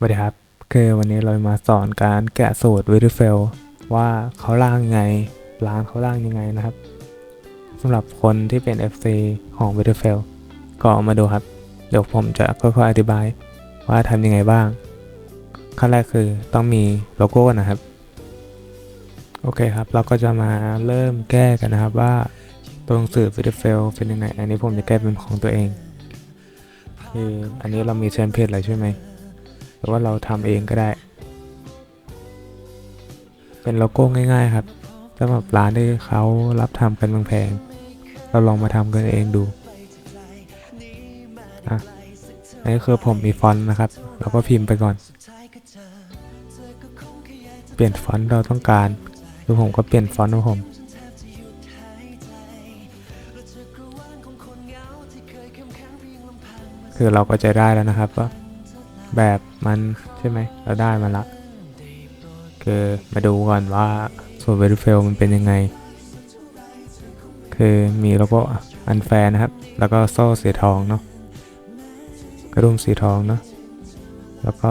สวัสดีครับ คือวันนี้เรามาสอนการแกะสูตร v i d i f e l ว่าเขาล่างยังไง ร้านเขาล่างยังไงนะครับสำหรับคนที่เป็น FC ของ v i d i f e l ก็มาดูครับ เดี๋ยวผมจะค่อยๆอธิบายว่าทำยังไงบ้าง ขั้นแรกคือต้องมีโลโก้นะครับ โอเคครับ เราก็จะมาเริ่มแก้กันนะครับว่าตัวหนังสือ v i d i f e l เป็นยังไง อันนี้ผมจะแก้เป็นของตัวเองคืออันนี้เรามีเทมเพลตอะไรใช่ไหม หรือว่าเราทำเองก็ได้ เป็นโลโก้ง่าย ๆ ครับสำหรับร้านที่เขารับทำกันแพงๆเราลองมาทำกันเองดูอะอันนี้คือผมมีฟอนต์นะครับ เราก็พิมพ์ไปก่อน เปลี่ยนฟอนต์เราต้องการคือผมก็เปลี่ยนฟอนต์ของผมคือเราก็จะได้แล้วนะครับว่า แบบมันใช่ไหมเราได้มาละ คือมาดูก่อนว่าสูตร verify มันเป็นยังไง คือมีโลโก้อันแฟร์นะครับ แล้วก็โซ่สีทองเนาะกระดุมสีทองเนาะแล้วก็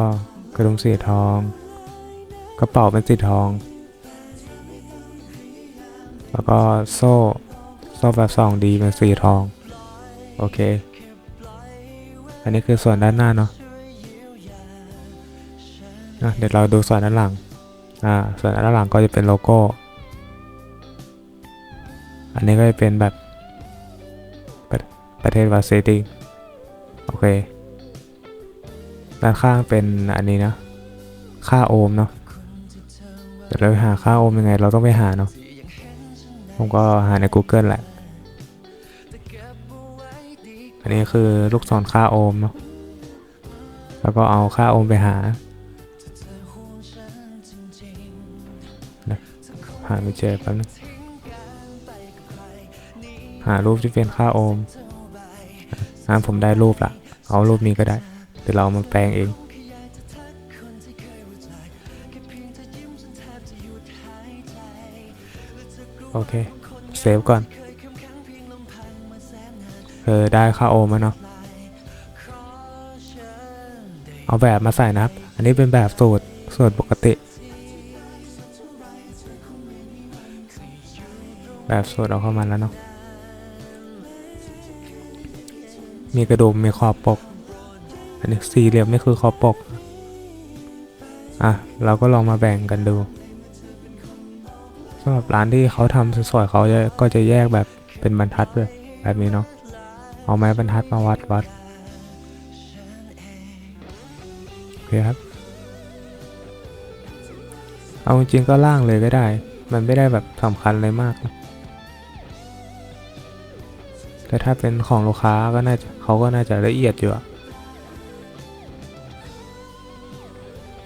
กระดุมสีทองกระเป๋าเป็นสีทอง แล้วก็โซ่โซ่แบบสองดีเป็นสีทอง โอเค อันนี้คือส่วนด้านหน้าเนาะ นะเดี๋ยวเราดูส่วนด้านหลังอ่าส่วนด้านหลังก็จะเป็นโลโก้ อันนี้ก็จะเป็นแบบประประเทศวาซิงโอเคด้านข้างเป็นอันนี้นะ ค่าโอห์มเนาะเดี๋ยวเราไปหาค่าโอห์มยังไง เราต้องไปหาเนาะผมก็หาใน Google แหละ อันนี้คือลูกศรค่าโอห์มเนาะ แล้วก็เอาค่าโอห์มไปหา หาไม่เจอแป๊บนึงหารูปที่เป็นค่าโอห์มอ่าผมได้รูปละเอารูปนี้ก็ได้เดี๋ยวเรามาแปลงเองโอเค เซฟก่อนเออได้ค่าโอห์มแล้วเนาะเอาแบบมาใส่นะครับ อันนี้เป็นแบบสูตรสูตรปกติ แบบสูตรเอาเข้ามาแล้วเนาะ มีกระดุมมีขอบปก อันนี้สี่เหลี่ยมนี่คือขอบปก อะ เราก็ลองมาแบ่งกันดูสำหรับร้านที่เขาทำสวยๆเขาจะก็จะแยกแบบเป็นบรรทัดด้วยแบบนี้เนาะ เอาไม้บรรทัดมาวัดวัดโอเคครับเอาจริงก็ล่างเลยก็ได้ มันไม่ได้แบบสำคัญเลยมากนะ แต่ถ้าเป็นของลูกค้าก็น่าจะเขาก็น่าจะละเอียดอยู่อะ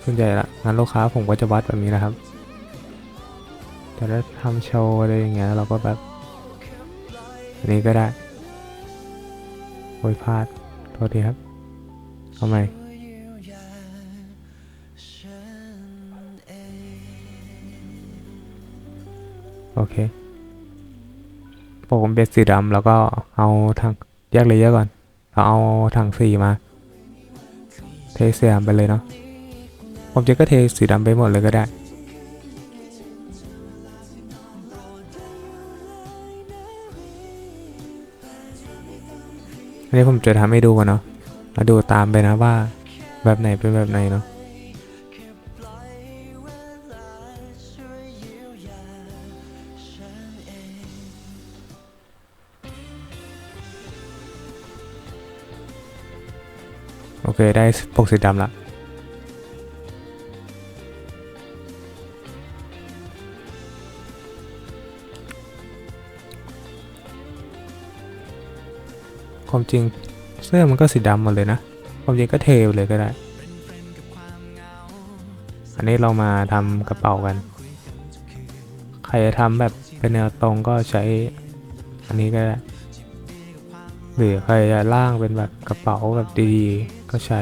ส่วนใหญ่ละงานลูกค้าผมก็จะวัดแบบนี้นะครับ แต่ถ้าทำโชว์อะไรอย่างเงี้ยเราก็แบบอันนี้ก็ได้โอยพลาดโทษทีครับเอาใหม่โอเค ปกมันเป็นสีดำแล้วก็เอาทางแยกเลเยอร์ก่อนเราเอาถังสีมาเทสีดำไปเลยเนาะผมจะก็เทสีดำไปหมดเลยก็ได้ อันนี้ผมจะทำให้ดูก่อนเนาะมาดูตามไปนะว่าแบบไหนเป็นแบบไหนเนาะ เคได้ปกสีดำละความจริงเสื้อมันก็สีดำหมดเลยนะ ความจริงก็เทเลยก็ได้ อันนี้เรามาทำกระเป๋ากัน ใครจะทำแบบเป็นแนวตรงก็ใช้อันนี้ก็ได้ หรือใครจะล่างเป็นแบบกระเป๋าแบบดีๆ ก็ใช้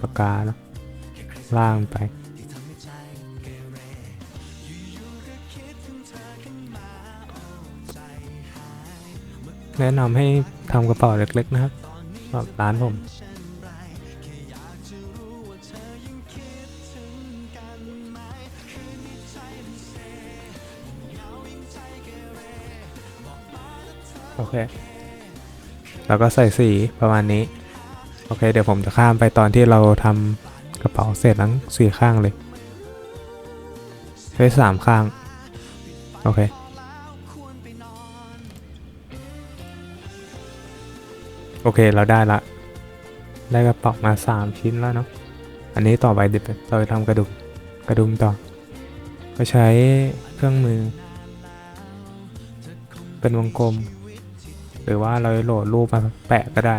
ปากกาเนาะล่างไป แนะนำให้ทำกระเป๋าเล็กๆนะครับสำบร้านผมโอเค แล้วก็ใส่สีประมาณนี้ โอเค เดี๋ยวผมจะข้ามไปตอนที่เราทำกระเป๋าเสร็จทั้งสี่ข้างเลยใช้สามข้าง โอเค โอเค เราได้ละ ได้กระเป๋ามาสามชิ้นแล้วเนาะ อันนี้ต่อไปเดี๋ยวเราจะทำกระดุม กระดุมต่อ ก็ใช้เครื่องมือ เป็นวงกลม หรือว่าเราโหลดรูปมาแปะก็ได้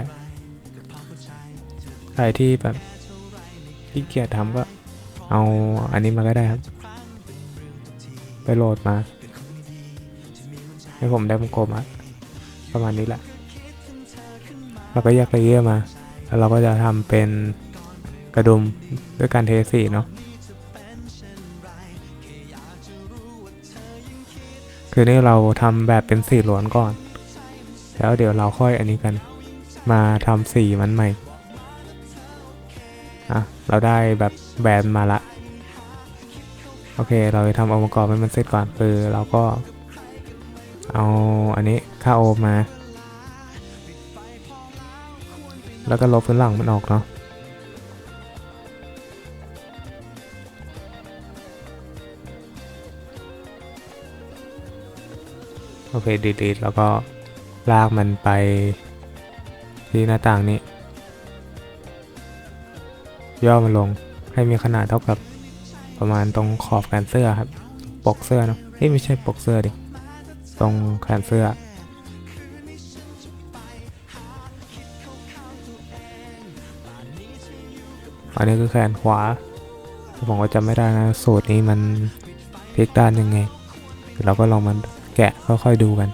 ใครที่แบบที่เกียจทำก็เอาอันนี้มาก็ได้ครับ ไปโหลดมา ให้ผมได้วงกลมอะประมาณนี้แหละ เราก็แยกเลเยอร์มา แล้วเราก็จะทำเป็นกระดุมด้วยการเทสีเนาะคือนี่เราทำแบบเป็นสีล้วนก่อน แล้วเดี๋ยวเราค่อยอันนี้กัน มาทำสีมันใหม่ อะ เราได้แบบแบนมาละ โอเค เราจะทำองค์ประกอบให้มันเสร็จก่อนคือเราก็ เอาอันนี้ค่าโอมา แล้วก็ลบพื้นหลังมันออกเนาะโอเคดีๆแล้วก็ ลากมันไปที่หน้าต่างนี้ ย่อมันลงให้มีขนาดเท่ากับประมาณตรงขอบแขนเสื้อครับ ปกเสื้อเนาะเอ้ยไม่ใช่ปกเสื้อดิตรงแขนเสื้อ อันนี้คือแขนขวาผมก็จำไม่ได้นะสูตรนี้มันพลิกด้านยังไงเดี๋ยวเราก็ลองมันแกะค่อยๆดูกัน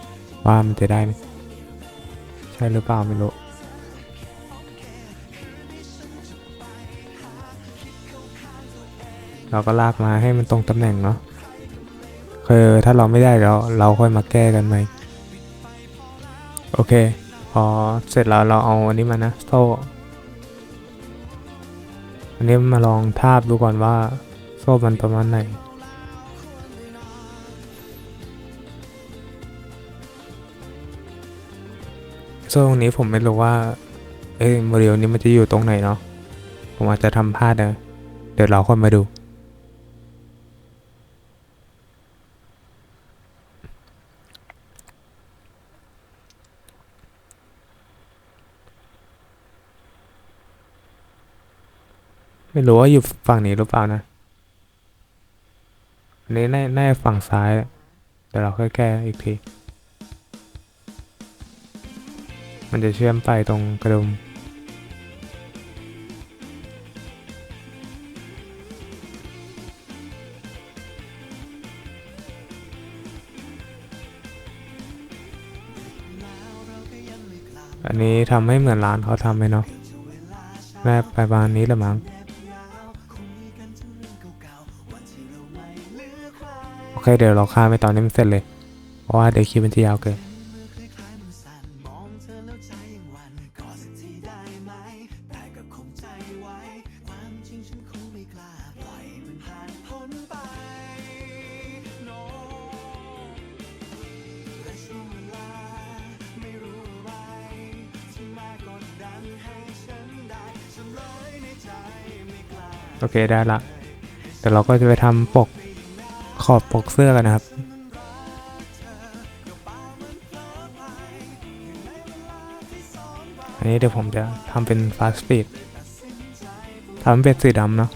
ว่ามันจะได้ไหม ใช่หรือเปล่าไม่รู้เราก็ลากมาให้มันตรงตำแหน่งเนาะคือถ้าเราไม่ได้เราเราค่อยมาแก้กันไหมโอเค พอเสร็จแล้วเราเอาอันนี้มานะโซ่อันนี้มาลองทาบดูก่อนว่าโซ่มันประมาณไหน โซ่ตรงนี้ผมไม่รู้ว่า เอ้ยโมเดลนี้มันจะอยู่ตรงไหนเนาะ ผมอาจจะทำพลาดนะ เดี๋ยวเราค่อยมาดู ไม่รู้ว่าอยู่ฝั่งนี้หรือเปล่านะ อันนี้น่าจะฝั่งซ้าย เดี๋ยวเราค่อยแก้อีกที มันจะเชื่อมไปตรงกระดุม อันนี้ทำให้เหมือนร้านเขาทำไหมเนาะแม่ไปประมาณนี้ละมั้งโอเคเดี๋ยวเราข้ามไปตอนนี้มันเสร็จเลย เพราะว่าเดี๋ยวคลิปมันจะยาวเกิน โอเคได้ละแต่เราก็จะไปทำปกขอบปกเสื้อกันนะครับ อันนี้เดี๋ยวผมจะทำเป็น fast speed ทำเป็นสีดำเนาะ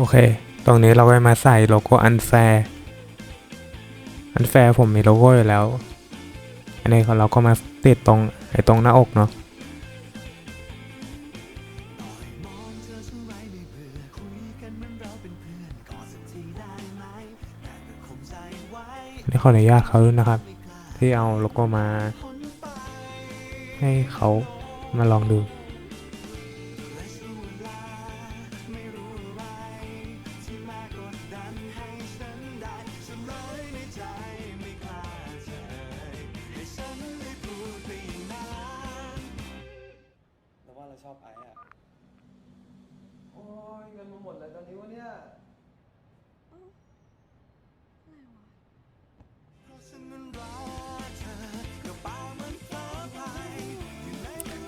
โอเค ตรงนี้เราก็มาใส่โลโก้อันแฟร์อันแฟร์ผมมีโลโก้อยู่แล้ว อันนี้เราก็มาติดตรงไอ้ตรงหน้าอกเนาะนี่ขออนุญาตเขาด้วยนะครับ ที่เอาโลโก้มา ให้เขามาลองดู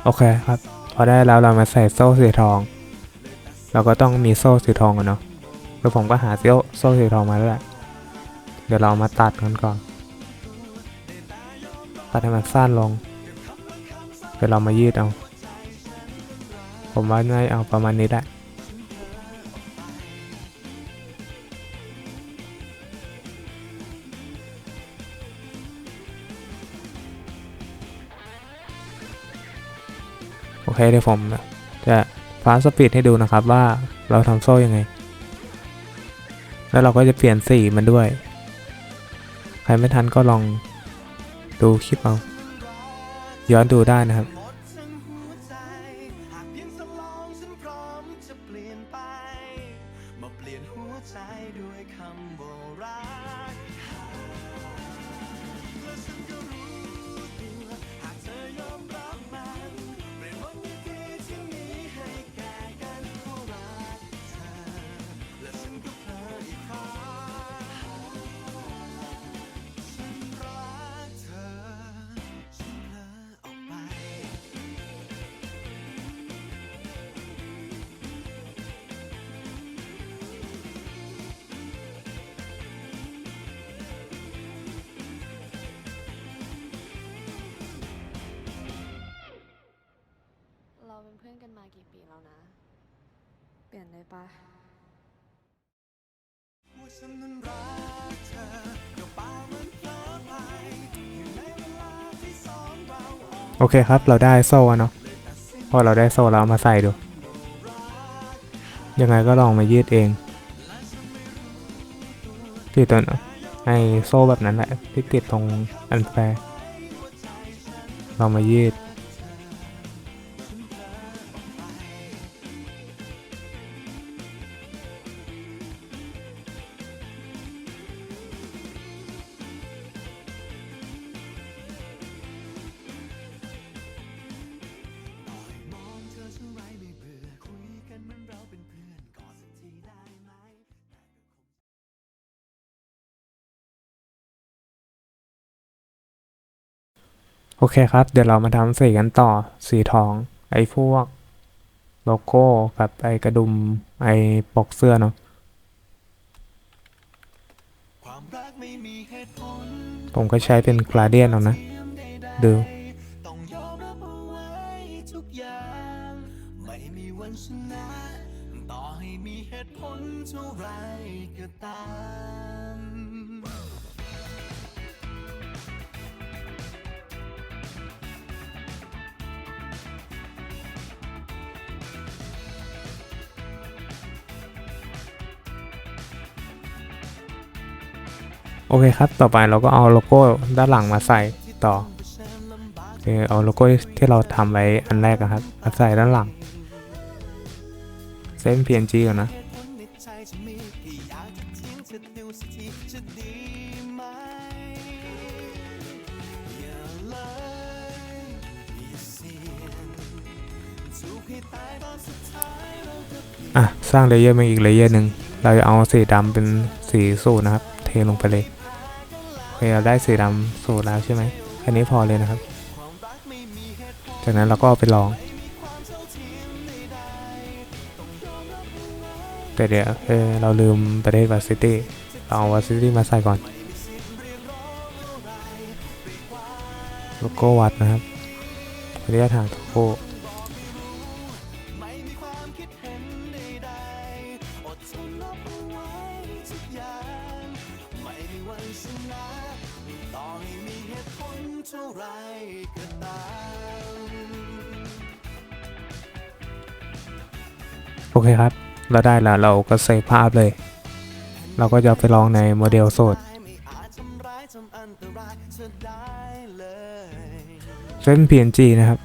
โอเคครับ พอได้แล้วเรามาใส่โซ่สีทอง เราก็ต้องมีโซ่สีทองกันเนาะแล้วผมก็หาโซ่โซ่สีทองมาแล้วแหละเดี๋ยวเรามาตัดกันก่อน ตัดให้มันสั้นลงเดี๋ยวเรามายืดเอา ผมว่าน่าเอาประมาณนี้ได้โอ เคเดี๋ยวผมจะฟาสปีดให้ดูนะครับว่าเราทำโซ่ยังไง แล้วเราก็จะเปลี่ยนสีมันด้วย ใครไม่ทันก็ลองดูคลิปเอา ย้อนดูได้นะครับ เปลี่ยนได้ปะว่าฉันนั้นรักเธอก็ปล่ามันเพลอไปอยู่ในเวลาที่สองเราออกโอเคครับ เราได้โซ่อะเนาะพอเราได้โซ่เราเอามาใส่ดู ยังไงก็ลองมายืดเองที่ตัวไอโซ่แบบนั้นแหละที่ติดตรงอันแฟร์เรามายืด โอเคครับ เดี๋ยวเรามาทำสีกันต่อ สีทอง ไอ้พวก โลโก้กับไอ้กระดุมไอ้ปกเสื้อเนาะผมก็ใช้เป็นกราเดียนเอานะ ดู โอเคครับ ต่อไปเราก็เอาโลโก้ด้านหลังมาใส่ต่อคือเอาโลโก้ที่เราทำไว้อันแรกอะครับมาใส่ด้านหลังเส้น PNG ก่อนนะเหตุผลในใจจะมีแค่อยากจะทิ้งเธอดูสักทีจะดีไหมอย่าเลยอย่าเสี่ยงถูกให้ตายตอนะอะ สร้างเลเยอร์มาอีกเลเยอร์หนึ่ง เราจะเอาสีดำเป็นสีสูตรนะครับ เทลงไปเลย เคเราได้สีดำสูตรแล้วใช่ไหมแค่นี้พอเลยนะครับ จากนั้นเราก็เอาไปลองเท่าเทียมใดๆต้องยอมรับเอาไว้แต่เดี๋ยวเออเราลืมประเทศวาซิตี้เราเอาวาซิตี้มาใส่ก่อนโลโก้วัดนะครับระยะทางทุกโก้ โอเคครับ เราได้แล้วเราก็เซฟภาพเลย เราก็จะไปลองในโมเดลสดไม่อาจทำร้ายทำอันตรายเอได้เลยเส้น PNG นะครับ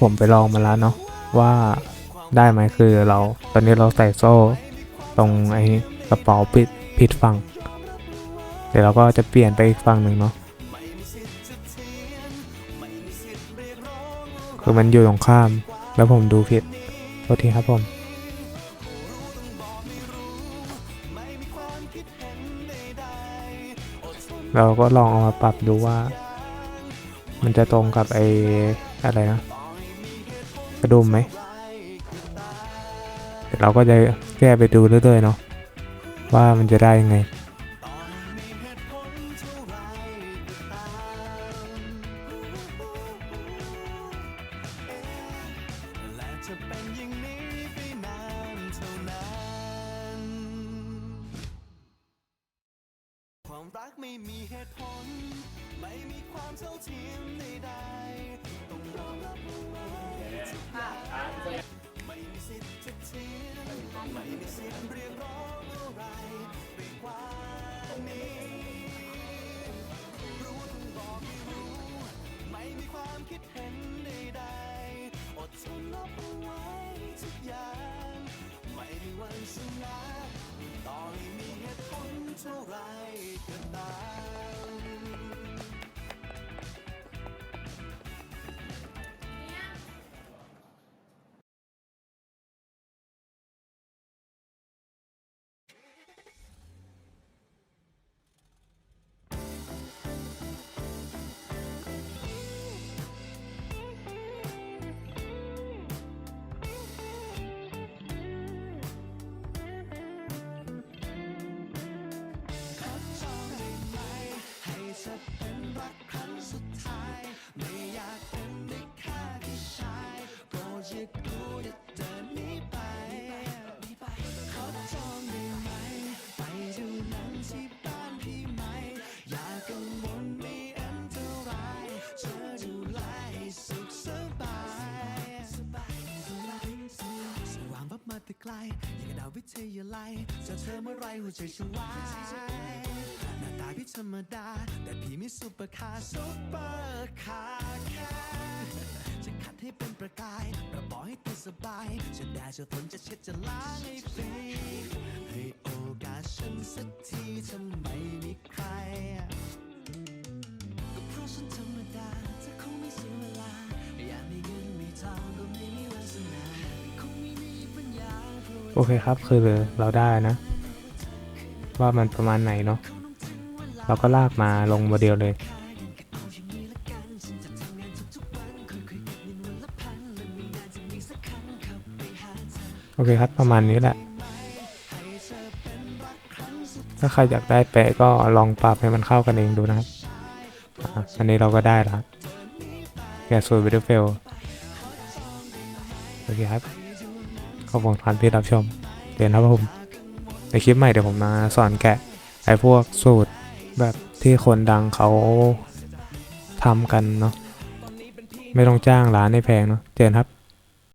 ผมไปลองมาแล้วเนาะว่าได้ไหมคือเราตอนนี้เราใส่โซ่ตรงไอ้กระเป๋าปิดผิดฝั่งเดี๋ยวเราก็จะเปลี่ยนไปอีกฝั่งหนึ่งเนาะคือมันอยู่ตรงข้าม แล้วผมดูผิดโทษทีครับผมเราก็ลองเอามาปรับดูว่า มันจะตรงกับไอ้อะไรนะ กระดุมไหมเดี๋ยวเราก็จะแก้ไปดูเรื่อยๆเนาะว่ามันจะได้ยังไง ไกลอย่างกับดาววิทยาลัยเจอเธอเมื่อไรหัวใจฉันวายหน้าตาพี่ธรรมดา แต่พี่มีซุปเปอร์คาร์ซุปเปอร์คาร์แค่จะขัดให้เป็นประกายประบอกให้ติดสบายจะแดดจะฝนจะเช็ดจะล้างให้ฟรีให้โอกาสฉันสักทีทำไมมีใครก็เพราะฉันธรรมดาเธอคงไม่เสียเวลาอยากมีเงินมีทองก็ไม่มีวาสนา อเคครับ คือเราได้นะ ว่ามันประมาณไหนเนาะเราก็ลากมาลงโมเดลเลย โอเคครับประมาณนี้แหละ ถ้าใครอยากได้แปะก็ลองปรับให้มันเข้ากันเองดูนะครับอ,อันนี้เราก็ได้แล้วแกสูตรวิดีโอเฟลโอเคครับ ขอบคุณท่านที่รับชมเรียนครับผมในคลิปใหม่เดี๋ยวผมมาสอนแกะไอ้พวกสูตรแบบที่คนดังเขาทำกันเนาะไม่ต้องจ้างร้านให้แพงเนาะเจนครับ